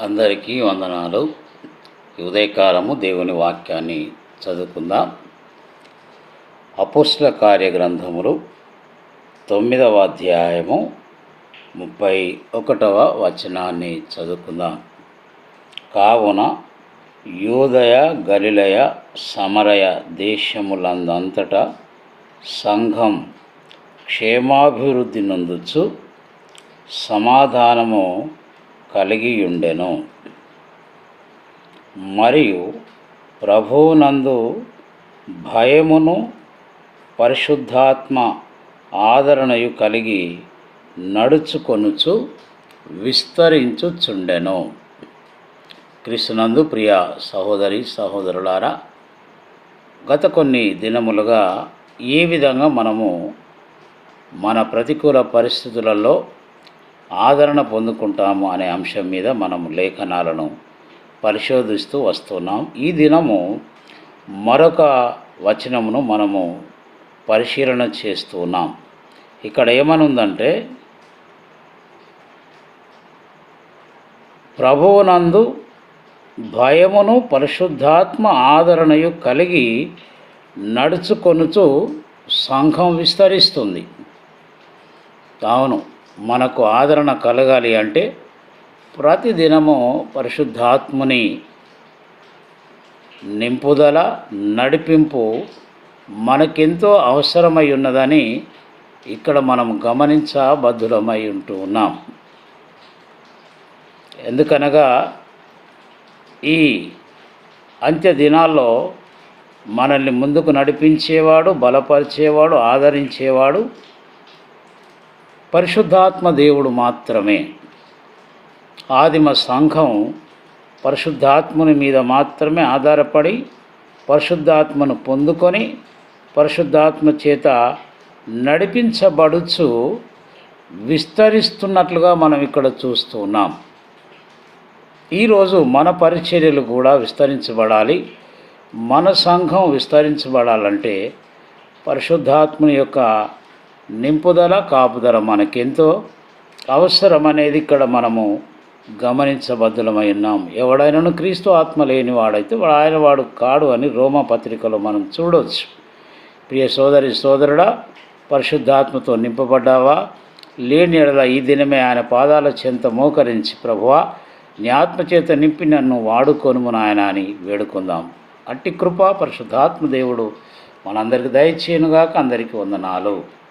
అందరికీ వందనాలు. ఉదయకాలము దేవుని వాక్యాన్ని చదువుకుందాం. అపుష్ల కార్యగ్రంథములు తొమ్మిదవ అధ్యాయము ముప్పై ఒకటవ వచనాన్ని చదువుకుందాం. కావున యూదయ గలిలయ సమరయ దేశములందంతటా సంఘం క్షేమాభివృద్ధి నందుచు సమాధానము కలిగియుండెను. మరియు ప్రభువునందు భయమును పరిశుద్ధాత్మ ఆదరణయు కలిగి నడుచుకొనుచు విస్తరించుచుండెను. కృష్ణనందు ప్రియ సహోదరి సహోదరులారా గత కొన్ని దినములుగా ఏ విధంగా మనము మన ప్రతికూల పరిస్థితులలో ఆదరణ పొందుకుంటాము అనే అంశం మీద మనం లేఖనాలను పరిశోధిస్తూ వస్తున్నాం. ఈ దినము మరొక వచనమును మనము పరిశీలన చేస్తున్నాం ఇక్కడ ఏమనుందంటే ప్రభువునందు భయమును పరిశుద్ధాత్మ ఆదరణయు కలిగి నడుచుకొనుచు సంఘం విస్తరిస్తుంది. అవును మనకు ఆదరణ కలగాలి అంటే ప్రతిదినము పరిశుద్ధాత్ముని నింపుదల నడిపింపు మనకెంతో అవసరమై ఉన్నదని ఇక్కడ మనం గమనించబద్ధులమై ఉంటూ ఉన్నాం. ఎందుకనగా ఈ అంత్య దినాల్లో మనల్ని ముందుకు నడిపించేవాడు బలపరిచేవాడు ఆదరించేవాడు పరిశుద్ధాత్మ దేవుడు మాత్రమే. ఆదిమ సంఘం పరిశుద్ధాత్ముని మీద మాత్రమే ఆధారపడి పరిశుద్ధాత్మను పొందుకొని పరిశుద్ధాత్మ చేత నడిపించబడుచు విస్తరిస్తున్నట్లుగా మనం ఇక్కడ చూస్తున్నాం ఈరోజు మన పరిచర్యలు కూడా విస్తరించబడాలి. మన సంఘం విస్తరించబడాలంటే పరిశుద్ధాత్మ యొక్క నింపుదల కాపుదల మనకెంతో అవసరం అనేది ఇక్కడ మనము గమనించబద్ధులమై ఉన్నాం. ఎవడైనాను క్రీస్తు ఆత్మ లేని వాడైతే వాడు ఆయన వాడు కాడు అని రోమా పత్రికలో మనం చూడవచ్చు ప్రియ సోదరి సోదరుడా పరిశుద్ధాత్మతో నింపబడ్డావా? లేని ఎడల ఈ దినమే ఆయన పాదాల చెంత మోకరించి ప్రభువా నీ ఆత్మచేత నింపి నన్ను వాడుకొనుము నాయన అని వేడుకుందాం. అట్టి కృప పరిశుద్ధాత్మ దేవుడు మనందరికి దయచేయనుగాక అందరికీ వందనాలు.